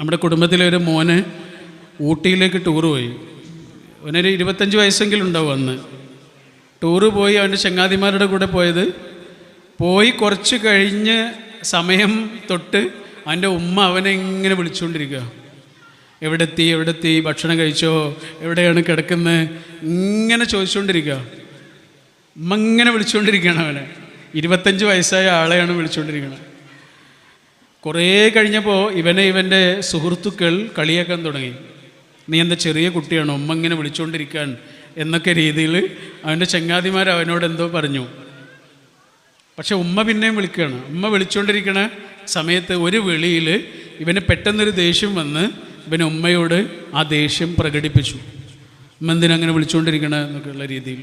നമ്മുടെ കുടുംബത്തിലെ ഒരു മോന് ഊട്ടിയിലേക്ക് ടൂർ പോയി. അവനൊരു ഇരുപത്തഞ്ച് വയസ്സെങ്കിലും ഉണ്ടാവും അന്ന്. ടൂറ് പോയി അവന്റെ ചങ്ങാതിമാരുടെ കൂടെ പോയത്. പോയി കുറച്ച് കഴിഞ്ഞ് സമയം തൊട്ട് അവന്റെ ഉമ്മ അവനെ ഇങ്ങനെ വിളിച്ചുകൊണ്ടിരിക്കുക. എവിടെത്തി? എവിടെത്തി? ഭക്ഷണം കഴിച്ചോ? എവിടെയാണ് കിടക്കുന്നത് ഇങ്ങനെ ചോദിച്ചുകൊണ്ടിരിക്കുക. ഉമ്മ ഇങ്ങനെ വിളിച്ചുകൊണ്ടിരിക്കുകയാണ് അവനെ. ഇരുപത്തഞ്ച് വയസ്സായ ആളെയാണ് വിളിച്ചുകൊണ്ടിരിക്കുന്നത്. കുറേ കഴിഞ്ഞപ്പോൾ ഇവനെ ഇവന്റെ സുഹൃത്തുക്കൾ കളിയാക്കാൻ തുടങ്ങി. നീ എന്താ ചെറിയ കുട്ടിയാണ്? ഉമ്മ ഇങ്ങനെ വിളിച്ചുകൊണ്ടിരിക്കാൻ എന്നൊക്കെ രീതിയിൽ അവന്റെ ചങ്ങാതിമാർ അവനോട് എന്തോ പറഞ്ഞു. പക്ഷെ ഉമ്മ പിന്നെയും വിളിക്കുകയാണ്. ഉമ്മ വിളിച്ചുകൊണ്ടിരിക്കണ സമയത്ത് ഒരു വിളിയിൽ ഇവന് പെട്ടെന്നൊരു ദേഷ്യം വന്ന് ഇവന് ഉമ്മയോട് ആ ദേഷ്യം പ്രകടിപ്പിച്ചു. ഉമ്മ എന്തിനങ്ങനെ വിളിച്ചുകൊണ്ടിരിക്കണ എന്നൊക്കെയുള്ള രീതിയിൽ.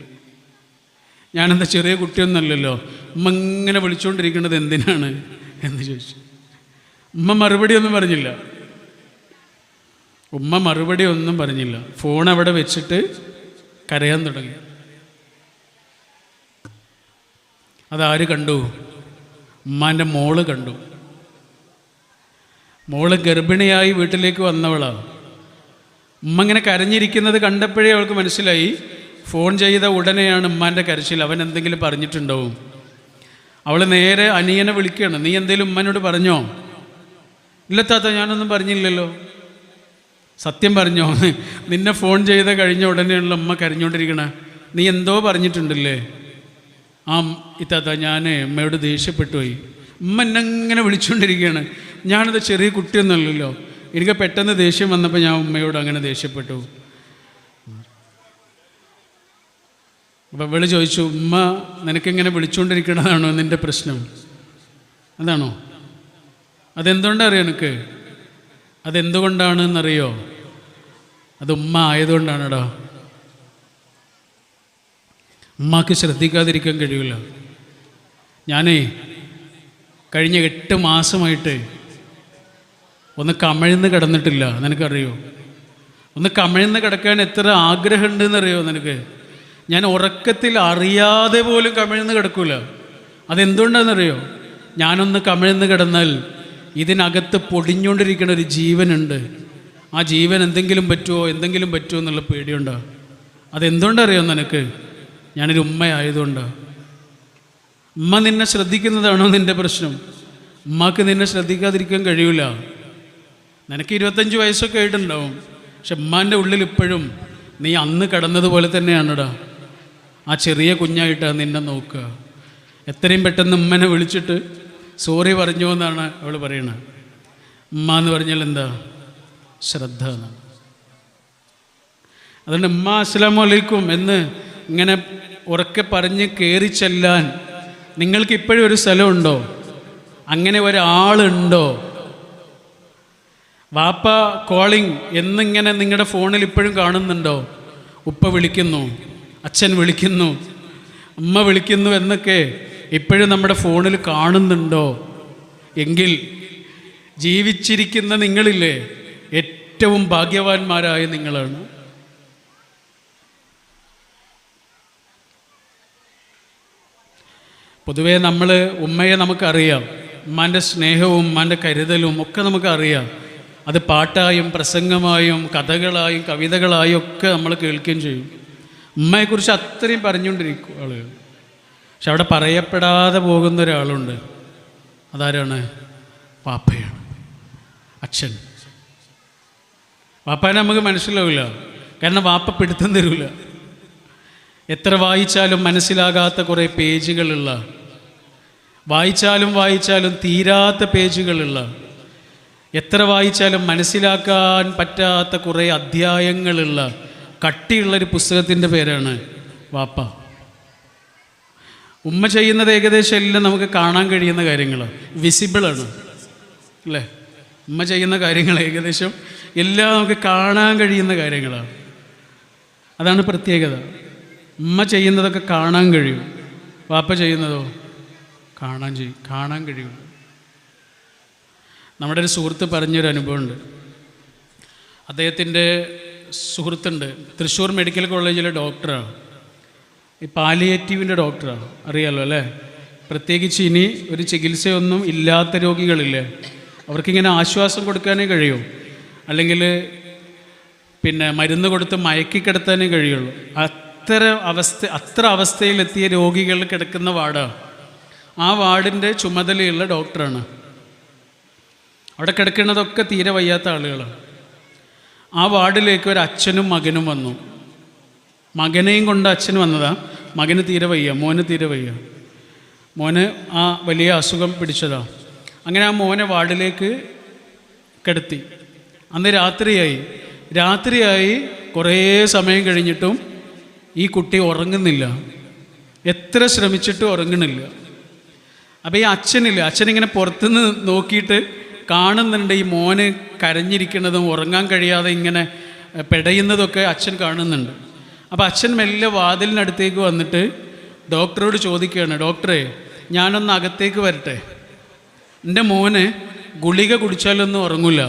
ഞാനെന്താ ചെറിയ കുട്ടിയൊന്നുമല്ലല്ലോ. ഉമ്മ ഇങ്ങനെ വിളിച്ചുകൊണ്ടിരിക്കുന്നത് എന്തിനാണ്? എന്ന് ചോദിച്ചു. ഉമ്മ മറുപടി ഒന്നും പറഞ്ഞില്ല. ഉമ്മ മറുപടി ഒന്നും പറഞ്ഞില്ല. ഫോൺ അവിടെ വെച്ചിട്ട് കരയാൻ തുടങ്ങി. അതാര് കണ്ടു? ഉമ്മാന്റെ മോൾ കണ്ടു. മോൾ ഗർഭിണിയായി വീട്ടിലേക്ക് വന്നവളാണ് ഉമ്മ ഇങ്ങനെ കരഞ്ഞിരിക്കുന്നത് കണ്ടപ്പോഴേ അവൾക്ക് മനസ്സിലായി. ഫോൺ ചെയ്ത ഉടനെയാണ് ഉമ്മാന്റെ കരച്ചിൽ. അവൻ എന്തെങ്കിലും പറഞ്ഞിട്ടുണ്ടാവും. അവൾ നേരെ അനിയനെ വിളിക്കുകയാണ്. നീ എന്തെങ്കിലും ഉമ്മനോട് പറഞ്ഞോ? ഇല്ല താത്ത ഞാനൊന്നും പറഞ്ഞില്ലല്ലോ. സത്യം പറഞ്ഞോ? നിന്നെ ഫോൺ ചെയ്ത കഴിഞ്ഞ ഉടനെയുള്ള അമ്മ കരഞ്ഞുകൊണ്ടിരിക്കണ നീ എന്തോ പറഞ്ഞിട്ടുണ്ടല്ലേ? ആ ഇത്താത്ത ഞാൻ അമ്മയോട് ദേഷ്യപ്പെട്ടു പോയി. അമ്മ എന്നെ ഇങ്ങനെ വിളിച്ചുകൊണ്ടിരിക്കുകയാണ് ഞാനത് ചെറിയ കുട്ടിയൊന്നുമല്ലല്ലോ. എനിക്ക് പെട്ടെന്ന് ദേഷ്യം വന്നപ്പോൾ ഞാൻ ഉമ്മയോട് അങ്ങനെ ദേഷ്യപ്പെട്ടു. അപ്പം വിളി ചോദിച്ചു ഉമ്മ നിനക്കിങ്ങനെ വിളിച്ചുകൊണ്ടിരിക്കണതാണോ നിന്റെ പ്രശ്നം? അതാണോ? അതെന്തുകൊണ്ടാണ് അറിയോ എനിക്ക്? അതെന്തുകൊണ്ടാണെന്നറിയോ? അത് ഉമ്മ ആയതുകൊണ്ടാണെടാ. ഉമ്മാക്ക് ശ്രദ്ധിക്കാതിരിക്കാൻ കഴിയില്ല ഞാനേ കഴിഞ്ഞ എട്ട് മാസമായിട്ട് ഒന്ന് കമഴ്ന്ന് കിടന്നിട്ടില്ല നിനക്കറിയോ? ഒന്ന് കമഴ്ന്ന് കിടക്കാൻ എത്ര ആഗ്രഹമുണ്ടെന്നറിയോ നിനക്ക്? ഞാൻ ഉറക്കത്തിൽ അറിയാതെ പോലും കമിഴ്ന്ന് കിടക്കൂല. അതെന്തുകൊണ്ടാണെന്നറിയോ? ഞാനൊന്ന് കമിഴ്ന്ന് കിടന്നാൽ ഇതിനകത്ത് പൊടിഞ്ഞുകൊണ്ടിരിക്കുന്ന ഒരു ജീവനുണ്ട്. ആ ജീവൻ എന്തെങ്കിലും പറ്റുമോ? എന്തെങ്കിലും പറ്റുമോ എന്നുള്ള പേടിയുണ്ടോ? അതെന്തുകൊണ്ടറിയോ നിനക്ക്? ഞാനൊരു ഉമ്മയായതുകൊണ്ട്. ഉമ്മ നിന്നെ ശ്രദ്ധിക്കുന്നതാണോ നിന്റെ പ്രശ്നം? ഉമ്മാക്ക് നിന്നെ ശ്രദ്ധിക്കാതിരിക്കാൻ കഴിയില്ല നിനക്ക് ഇരുപത്തഞ്ച് വയസ്സൊക്കെ ആയിട്ടുണ്ടാവും. പക്ഷെ ഉമ്മാന്റെ ഉള്ളിൽ ഇപ്പോഴും നീ അന്ന് കടന്നതുപോലെ തന്നെയാണടാ. ആ ചെറിയ കുഞ്ഞായിട്ടാണ് നിന്നെ നോക്കുക. എത്രയും പെട്ടെന്ന് ഉമ്മനെ വിളിച്ചിട്ട് സോറി പറഞ്ഞു എന്നാണ് അവൾ പറയുന്നത് ഉമ്മ എന്ന് പറഞ്ഞാൽ എന്താ? ശ്രദ്ധ എന്നാണ്. അതുകൊണ്ട് ഉമ്മ അസ്സലാമു അലൈക്കും എന്ന് ഇങ്ങനെ ഉറക്കെ പറഞ്ഞ് കയറി ചെല്ലാൻ നിങ്ങൾക്ക് ഇപ്പോഴും ഒരു സ്ഥലമുണ്ടോ അങ്ങനെ ഒരാളുണ്ടോ? വാപ്പ കോളിംഗ് എന്നിങ്ങനെ നിങ്ങളുടെ ഫോണിൽ ഇപ്പോഴും കാണുന്നുണ്ടോ? ഉപ്പ വിളിക്കുന്നു അച്ഛൻ വിളിക്കുന്നു അമ്മ വിളിക്കുന്നു എന്നൊക്കെ ഇപ്പോഴും നമ്മുടെ ഫോണിൽ കാണുന്നുണ്ടോ? എങ്കിൽ ജീവിച്ചിരിക്കുന്ന നിങ്ങളില്ലേ ഏറ്റവും ഭാഗ്യവാന്മാരായ നിങ്ങളാണ്. പൊതുവേ നമ്മൾ ഉമ്മയെ നമുക്കറിയാം. ഉമ്മാന്റെ സ്നേഹവും ഉമ്മാന്റെ കരുതലും ഒക്കെ നമുക്കറിയാം. അത് പാട്ടായും പ്രസംഗമായും കഥകളായും കവിതകളായും ഒക്കെ നമ്മൾ കേൾക്കുകയും ചെയ്യും. ഉമ്മയെക്കുറിച്ച് അത്രയും പറഞ്ഞുകൊണ്ടിരിക്കും ആളുകൾ. പക്ഷെ അവിടെ പറയപ്പെടാതെ പോകുന്ന ഒരാളുണ്ട്. അതാരാണ്? പാപ്പയാണ് അച്ഛൻ. വാപ്പാനെ നമുക്ക് മനസ്സിലാവില്ല. കാരണം വാപ്പ പിടുത്തം തരില്ല എത്ര വായിച്ചാലും മനസ്സിലാകാത്ത കുറേ പേജുകളുള്ള വായിച്ചാലും വായിച്ചാലും തീരാത്ത പേജുകളുള്ള എത്ര വായിച്ചാലും മനസ്സിലാക്കാൻ പറ്റാത്ത കുറേ അധ്യായങ്ങളുള്ള കട്ടിയുള്ളൊരു പുസ്തകത്തിന്റെ പേരാണ് വാപ്പ. ഉമ്മ ചെയ്യുന്നത് ഏകദേശം എല്ലാം നമുക്ക് കാണാൻ കഴിയുന്ന കാര്യങ്ങൾ വിസിബിളാണ് അല്ലേ? ഉമ്മ ചെയ്യുന്ന കാര്യങ്ങൾ ഏകദേശം എല്ലാം നമുക്ക് കാണാൻ കഴിയുന്ന കാര്യങ്ങളാണ് അതാണ് പ്രത്യേകത. ഉമ്മ ചെയ്യുന്നതൊക്കെ കാണാൻ കഴിയും. വാപ്പ ചെയ്യുന്നതോ? കാണാൻ ചെയ്യും. കാണാൻ കഴിയും. നമ്മുടെ ഒരു സുഹൃത്ത് പറഞ്ഞൊരു അനുഭവമുണ്ട്. അദ്ദേഹത്തിന്റെ സുഹൃത്തുണ്ട്. തൃശ്ശൂർ മെഡിക്കൽ കോളേജിലെ ഡോക്ടറാണ്. ഈ പാലിയേറ്റീവിന്റെ ഡോക്ടറാണ്. അറിയാലോ അല്ലേ? പ്രത്യേകിച്ച് ഇനി ഒരു ചികിത്സയൊന്നും ഇല്ലാത്ത രോഗികളില്ലേ? അവർക്കിങ്ങനെ ആശ്വാസം കൊടുക്കാനേ കഴിയൂ. അല്ലെങ്കിൽ പിന്നെ മരുന്ന് കൊടുത്ത് മയക്കി കിടത്താനേ കഴിയുള്ളൂ. അത്ര അവസ്ഥ അത്ര അവസ്ഥയിലെത്തിയ രോഗികൾ കിടക്കുന്ന വാർഡാണ് ആ വാർഡിന്റെ ചുമതലയുള്ള ഡോക്ടറാണ്. അവിടെ കിടക്കുന്നതൊക്കെ തീരെ വയ്യാത്ത ആളുകളാണ് ആ വാർഡിലേക്ക് ഒരു അച്ഛനും മകനും വന്നു. മകനെയും കൊണ്ട് അച്ഛൻ വന്നതാ. മകന് തീരെ വയ്യ മോന് തീരെ വയ്യ. മോന് ആ വലിയ അസുഖം പിടിച്ചതാ. അങ്ങനെ ആ മോനെ വാർഡിലേക്ക് കിടത്തി. അന്ന് രാത്രിയായി. രാത്രിയായി കുറേ സമയം കഴിഞ്ഞിട്ടും ഈ കുട്ടി ഉറങ്ങുന്നില്ല. എത്ര ശ്രമിച്ചിട്ടും ഉറങ്ങണില്ല. അപ്പോൾ ഈ അച്ഛനില്ല അച്ഛനിങ്ങനെ പുറത്തുനിന്ന് നോക്കിയിട്ട് കാണുന്നുണ്ട് ഈ മോന് കരഞ്ഞിരിക്കുന്നതും ഉറങ്ങാൻ കഴിയാതെ ഇങ്ങനെ പെടയുന്നതൊക്കെ അച്ഛൻ കാണുന്നുണ്ട്. അപ്പോൾ അച്ഛൻ മെല്ലെ വാതിലിനടുത്തേക്ക് വന്നിട്ട് ഡോക്ടറോട് ചോദിക്കുകയാണ് ഡോക്ടറെ ഞാനൊന്ന് അകത്തേക്ക് വരട്ടെ. എന്റെ മോന് ഗുളിക കുടിച്ചാലൊന്നും ഉറങ്ങില്ല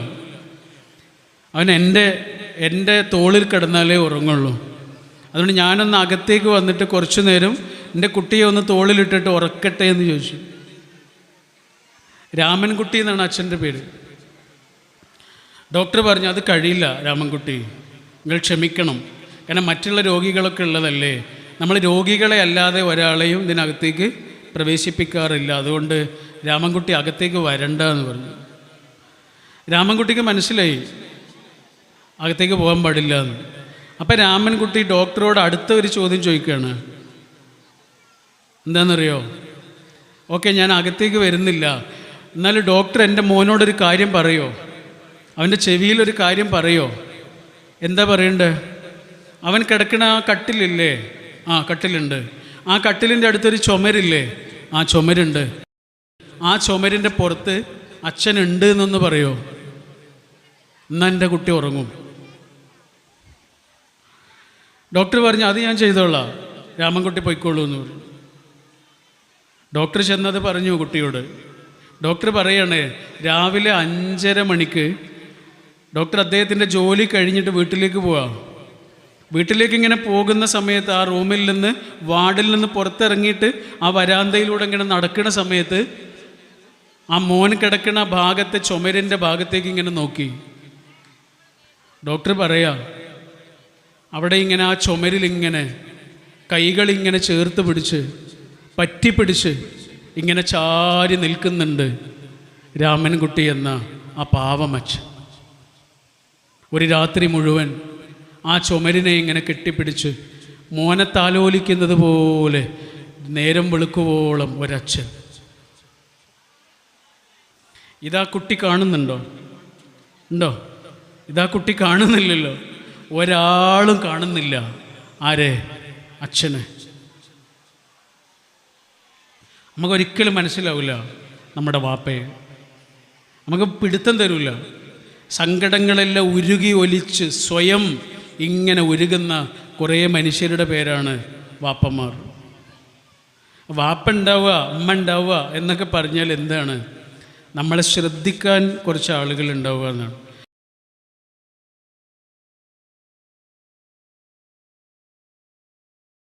അവൻ എന്റെ എന്റെ തോളിൽ കിടന്നാലേ ഉറങ്ങുള്ളൂ. അതുകൊണ്ട് ഞാനൊന്ന് അകത്തേക്ക് വന്നിട്ട് കുറച്ചു നേരം എന്റെ കുട്ടിയെ ഒന്ന് തോളിലിട്ടിട്ട് ഉറക്കട്ടെ എന്ന് ചോദിച്ചു. രാമൻകുട്ടി എന്നാണ് അച്ഛന്റെ പേര്. ഡോക്ടർ പറഞ്ഞു അത് കഴിയില്ല രാമൻകുട്ടി. നിങ്ങൾ ക്ഷമിക്കണം. കാരണം മറ്റുള്ള രോഗികളൊക്കെ ഉള്ളതല്ലേ? നമ്മൾ രോഗികളെ അല്ലാതെ ഒരാളെയും ഇതിനകത്തേക്ക് പ്രവേശിപ്പിക്കാറില്ല. അതുകൊണ്ട് രാമൻകുട്ടി അകത്തേക്ക് വരണ്ട എന്ന് പറഞ്ഞു. രാമൻകുട്ടിക്ക് മനസ്സിലായി. അകത്തേക്ക് പോകാൻ പാടില്ല എന്ന്. അപ്പം രാമൻകുട്ടി ഡോക്ടറോട് അടുത്ത ഒരു ചോദ്യം ചോദിക്കുകയാണ്. എന്താണെന്നറിയോ? ഓക്കെ ഞാൻ അകത്തേക്ക് വരുന്നില്ല. എന്നാൽ ഡോക്ടർ എന്റെ മോനോടൊരു കാര്യം പറയോ? അവന്റെ ചെവിയിലൊരു കാര്യം പറയോ? എന്താ പറയണ്ടേ അവൻ കിടക്കുന്ന ആ കട്ടിലില്ലേ? ആ കട്ടിലുണ്ട്. ആ കട്ടിലിന്റെ അടുത്തൊരു ചുമരില്ലേ? ആ ചുമരുണ്ട്. ആ ചുമരിന്റെ പുറത്ത് അച്ഛനുണ്ട് എന്നൊന്ന് പറയോ? എന്നാൽ എന്റെ കുട്ടി ഉറങ്ങും. ഡോക്ടർ പറഞ്ഞു അത് ഞാൻ ചെയ്തോളാം. രാമൻകുട്ടി പോയിക്കോളൂ എന്ന് പറഞ്ഞു. ഡോക്ടർ ചെന്നത് പറഞ്ഞു കുട്ടിയോട്. ഡോക്ടർ പറയണേ രാവിലെ അഞ്ചര മണിക്ക് ഡോക്ടർ അദ്ദേഹത്തിന്റെ ജോലി കഴിഞ്ഞിട്ട് വീട്ടിലേക്ക് പോവാം. വീട്ടിലേക്ക് ഇങ്ങനെ പോകുന്ന സമയത്ത് ആ റൂമിൽ നിന്ന് വാർഡിൽ നിന്ന് പുറത്തിറങ്ങിയിട്ട് ആ വരാന്തയിലൂടെ ഇങ്ങനെ നടക്കുന്ന സമയത്ത് ആ മോൻ കിടക്കുന്ന ഭാഗത്തെ ചുമരിന്റെ ഭാഗത്തേക്ക് ഇങ്ങനെ നോക്കി. ഡോക്ടർ പറയാ അവിടെ ഇങ്ങനെ ആ ചുമരിൽ ഇങ്ങനെ കൈകൾ ഇങ്ങനെ ചേർത്ത് പിടിച്ച് പറ്റിപ്പിടിച്ച് ഇങ്ങനെ ചാരി നിൽക്കുന്നുണ്ട് രാമൻകുട്ടി എന്ന ആ പാവമച്ച് ഒരു രാത്രി മുഴുവൻ ആ ചുമരിനെ ഇങ്ങനെ കെട്ടിപ്പിടിച്ച് മോനെ താലോലിക്കുന്നത് പോലെ നേരം വെളുക്കുവോളം ഒരച്ഛൻ. ഇതാ കുട്ടി കാണുന്നുണ്ടോ? ഉണ്ടോ? ഇതാ കുട്ടി കാണുന്നില്ലല്ലോ. ഒരാളും കാണുന്നില്ല. ആരെ? അച്ഛനെ. നമുക്കൊരിക്കലും മനസ്സിലാവില്ല നമ്മുടെ വാപ്പയെ. നമുക്ക് പിടുത്തം തരില്ല സങ്കടങ്ങളെല്ലാം ഉരുകി ഒലിച്ച് സ്വയം ഇങ്ങനെ ഉരുകുന്ന കുറേ മനുഷ്യരുടെ പേരാണ് വാപ്പന്മാർ. വാപ്പ ഉണ്ടാവുക അമ്മ ഉണ്ടാവുക എന്നൊക്കെ പറഞ്ഞാൽ എന്താണ്? നമ്മളെ ശ്രദ്ധിക്കാൻ കുറച്ച് ആളുകൾ ഉണ്ടാവുക എന്നാണ്.